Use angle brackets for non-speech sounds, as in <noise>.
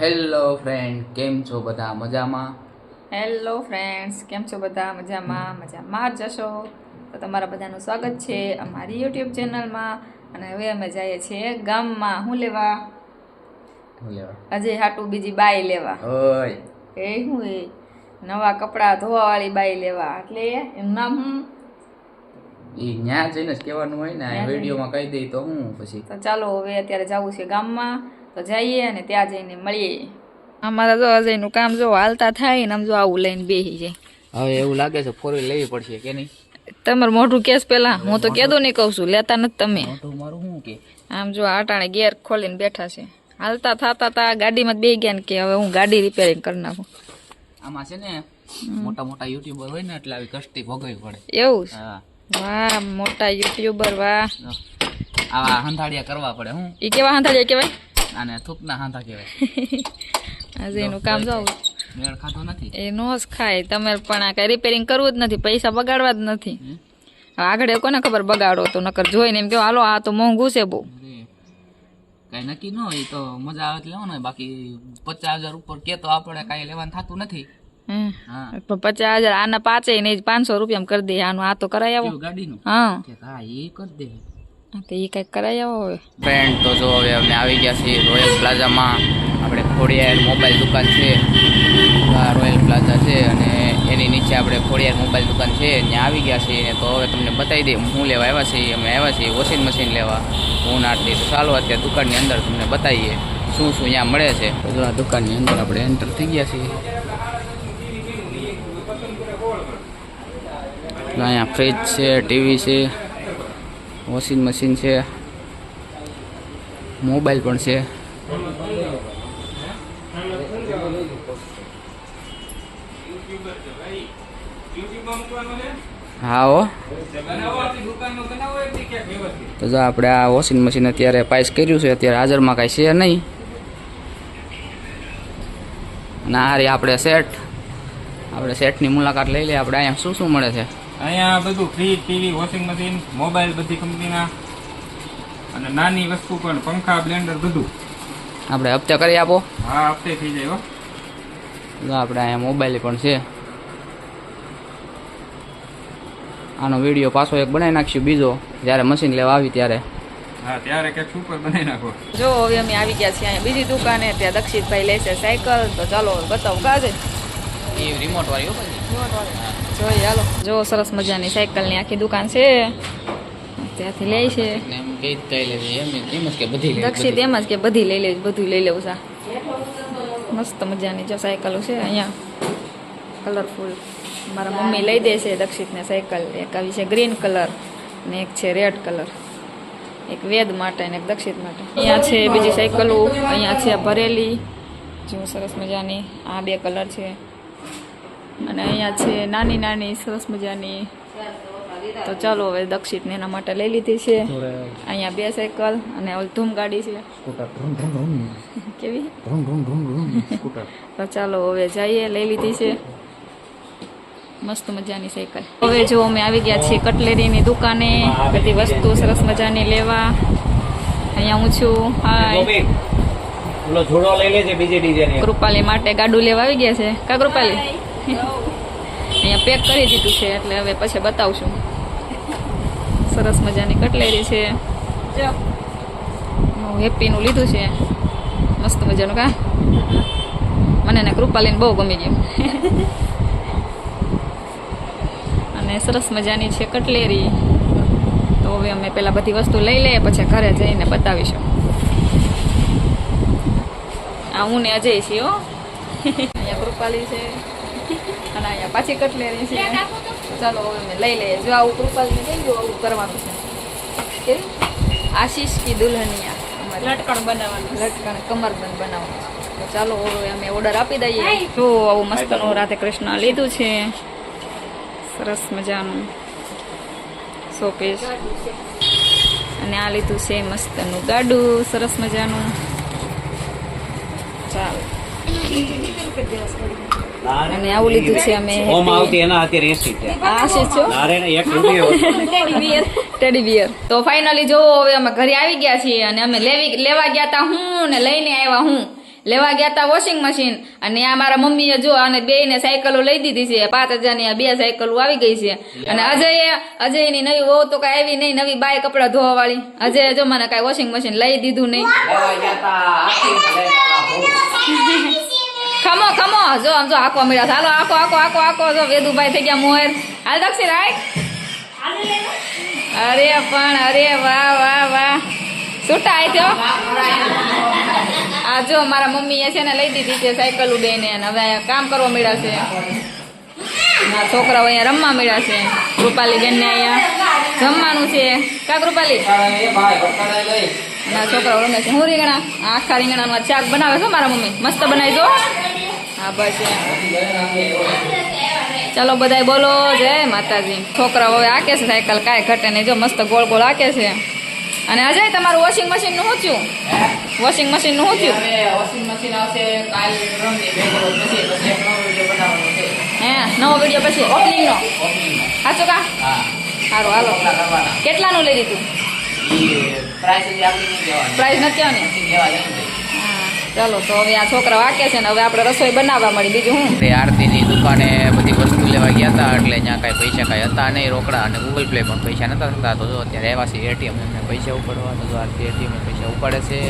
Hello friend કેમ છો બધા? મજામાં? હેલો ફ્રેન્ડ્સ કેમ છો બધા? મજામાં મજામાં જ જશો તો તમારા બધાનું સ્વાગત છે અમારી યુટ્યુબ ચેનલમાં અને હવે અમે જઈએ છીએ ગામમાં. હું લેવા? અજય હાટુ બીજી બાઈ લેવા. એ હું એ? નવા કપડાં ધોવાવાળી બાઈ લેવા. એટલે એમ નામ હું? એ ન્યા જઈને જ કહેવાનું હોય ને વિડીયોમાં કહી દઈ તો હું પછી. તો ચાલો હવે અત્યારે જવું છે ગામમાં. તો જઈએ અને ત્યાં જઈને મળીએ. અમારા જો અજયનું કામ જો હાલતા થાય ને આમ જો આવું લઈને બેસી જાય. હવે એવું લાગે છે ફોર લેવી પડશે કે નહીં? તમારું મોઢું કેસ પેલા હું તો કેદો નહીં કહું છું લેતા નથી તમે. મોટું મારું શું કે? આમ જો આટાણે ગેર ખોલીને બેઠા છે. હાલતા થતા તા ગાડીમાં જ બે ગયા ને કે હવે હું ગાડી રિપેરિંગ કરી નાખું. આમાં છે ને મોટા મોટા યુટ્યુબર હોય ને એટલે આવી કષ્ટી ભોગવવી પડે. એવું છે? વાહ મોટા યુટ્યુબર વાહ. આવા હંધાડિયા કરવા પડે હું? એ કેવા હંધાડિયા કહેવાય? આને થૂકના હાંધા કહેવાય. <laughs> આજે એનું કામ જો મેળ ખાતો નથી. એ નો જ ખાય. તમે પણ આ કઈ રિપેરિંગ કરવું જ નથી પૈસા બગાડવા જ નથી. આગળ કોને ખબર બગાડો તો નકર જોઈને એમ કહો હાલો આ તો મોંઘું છે બહુ. કઈ નક્કી ન હોય તો મજા આવે લેવાનું હોય. બાકી પચાસ હજાર ઉપર કે તો આપણે કઈ લેવાનું થતું નથી. પચાસ હજાર આના પાંચે નહીં પાંચસો રૂપિયા કરી દે. આનું આ તો કરાય આવો. ગાડીનું? હા એ કરી દે. તો એ કંઈક કરાવી આવો હવે. ફ્રેન્ડ તો જો હવે અમે આવી ગયા છીએ રોયલ પ્લાઝામાં આપણે ખોડિયાર મોબાઈલ દુકાન છે. આ રોયલ પ્લાઝા છે અને એની નીચે આપણે ખોડિયાર મોબાઈલ દુકાન છે. ત્યાં આવી ગયા છીએ તો હવે તમને બતાવી દઈએ, હું લેવા આવ્યા છીએ, અમે આવ્યા છીએ વોશિંગ મશીન લેવા. હું નાટલી તો ચાલો અત્યારે દુકાનની અંદર તમને બતાવીએ શું શું અહીંયા મળે છે. જો આ દુકાનની અંદર આપણે એન્ટર થઈ ગયા છીએ. અહીંયા ફ્રિજ છે ટીવી છે. વોશિંગ મશીન છે. મોબાઈલ પણ છે. હા હો. તો જો આપણે આ વોશિંગ મશીન અત્યારે પાઇસ કર્યું છે, અત્યારે હાજરમાં કાંઈ છે નહીં. ના હારી આપણે સેટ આપણે સેટની મુલાકાત લઈ લઈએ, આપણે અહીંયા શું શું મળે છે? અહીંયા બધું fridge TV washing machine mobile બધી કંપનીના. અને નાની વસ્તુ પણ પંખા બ્લેન્ડર બધું. આપણે હપ્તે કરી આપો. હા હપ્તે થઈ જાય હો. જો આપણે અહીંયા મોબાઈલ પણ છે. આનો વીડિયો પાછો એક બનાવી નાખશું બીજો જ્યારે મશીન લેવા આવી ત્યારે. હા ત્યારે કે સુપર બનાવી નાખો. જો હવે અમે આવી ગયા છીએ અહીંયા બીજી દુકાને ત્યાં દક્ષિતભાઈ લેશે સાયકલ તો ચાલો બતાવું કાજે એ રિમોટ વાળી રિમોટ પછી. જોઈએ હાલો. જો સરસ મજાની સાયકલની આખી દુકાન છે. ત્યાંથી લે છે. દક્ષિત એમ જ કે બધી લઈ લેવી બધું લઈ લેવું છે. મસ્ત મજાની જો સાયકલો છે અહીંયા. કલરફુલ મારા મમ્મી લઈ દે છે દક્ષિતને સાયકલ. એક આવી છે ગ્રીન કલર ને એક છે રેડ કલર એક વેદ માટે ને એક દક્ષિત માટે. અહીંયા છે બીજી સાયકલો. અહીંયા છે ભરેલી. જો સરસ મજાની. આ બે કલર છે. અને અહીંયા છે નાની નાની સરસ મજાની. તો ચાલો હવે દક્ષિતને એના માટે લઈ લીધી છે. અહીંયા બે સાયકલ અને ઓલી ધૂમ ગાડી છે. કેવી? તો ચાલો હવે જઈએ લઈ લીધી છે. મસ્ત મજાની સાયકલ. હવે જો અમે આવી ગયા છીએ કટલેરીની દુકાને. બધી વસ્તુ સરસ મજાની લેવા. અહીંયા હું છું. હાય ઓલો જોડો લઈ લેજે બીજી ડિઝાઇન કૃપાલી માટે ગાડું લેવા આવી ગયા છે. કા કૃપાલી? <laughs> અહીંયા પેક કરી દીધું છે એટલે હવે પછી બતાવશું. સરસ મજાની કટલેરી છે. હેપીનું લીધું છે. મસ્ત મજાનું કા? મને ને કૃપાલીને બહુ ગમી ગયું. <laughs> અને સરસ મજાની છે કટલેરી. તો હવે અમે પેલા બધી વસ્તુ લઈ લઈએ પછી ઘરે જઈને બતાવીશું. આ હું ને અજય છીએ હો. <laughs> અહીંયા કૃપાલી છે. અને અહીંયા પાછી કટલેરી છે. ચાલો હવે અમે લઈ લઈએ. જો આવું કૃપાલીને કઈ ગયું આવું કરવાનું છે. આશીષ કી દુલ્હનિયા. લટકણ બનાવવાનું. લટકણ કમરબંધ બનાવવાનું તો ચાલો હવે અમે ઓર્ડર આપી દઈએ. જો આવું મસ્તનું રાધે કૃષ્ણ લીધું છે. સરસ મજાનું શોપેસ અને આ લીધું છે મસ્તનું ગાડું. સરસ મજાનું. ચાલો. અને આવું લીધું છે અમે ઓમ આવતી એના હાથે રેસી છે. આ છે? છો ને એક રૂપિયો ટેડી બિયર તો ફાઇનલી જો હવે અમે ઘરે આવી ગયા છીએ અને અમે લેવી લેવા ગયા તા હું ને લઈને આવ્યા હું. લેવા ગયા હતા વોશિંગ મશીન અને આ મારા મમ્મીએ જો અને બે ને સાયકલો લઈ દીધી છે. પાંચ હજારની આ બે સાયકલો આવી ગઈ છે. અને અજય અજયની નવી વહુ તો કઈ આવી નહીં નવી બાય કપડા ધોવા વાળી અજય જો મને કઈ વોશિંગ મશીન લઈ દીધું નહીં. ખમો ખમો જો, આમ જો આખો મળ્યા. હાલો આખો આખો આખો આખો જો, વેદુભાઈ થઈ ગયા મોર હાલ દક્ષિણ રાખ અરે પણ, અરે વાહ વાહ વાહ. છૂટા આવી થયો? આ જો, મારા મમ્મીએ છે ને લઈ દીધી છે સાયકલ બેને હવે કામ કરવા મળ્યા છે. છોકરાઓ અહીંયા રમવા મળ્યા છે. રૂપાલી બેનને અહીંયા જમવાનું છે. કાક રૂપાલી? અને છોકરાઓ રમે છે. હું રીંગણા? આખા રીંગણામાં શાક બનાવે છે મારા મમ્મી. મસ્ત બનાવી દો હા બસ ચાલો બધાય બોલો. જય માતાજી. છોકરાઓ હવે આકે છે સાયકલ કાંઈ ઘટે નહીં. જો મસ્ત ગોળ ગોળ આકે છે. અને અજય તમારું વોશિંગ મશીનનું શું વોશિંગ મશીનનું શું વોશિંગ મશીન આવશે. કાલ નવો વીડિયો હે નવો વીડિયો પછી? ઓપનિંગ નો. સાચું કા? સારું હાલો. કેટલાનું લઈ દીધું ઈ પ્રાઇસ નથી કહેવાની મશીન લેવા જવું છે હા ચાલો, તો હવે આ છોકરા વાકે છે ને હવે આપણે રસોઈ બનાવવા મળી. બીજું હું? આરતીની દુકાને બધી વસ્તુ લેવા ગયા હતા, એટલે ત્યાં કાંઈ પૈસા કાંઈ હતા નહીં, રોકડા અને ગૂગલ પ્લે પણ પૈસા નતા થતા તો જો અત્યારે આવ્યા એટીએમ એમને પૈસા ઉપાડવા, તો આરતી એટીએમ પૈસા ઉપાડે છે.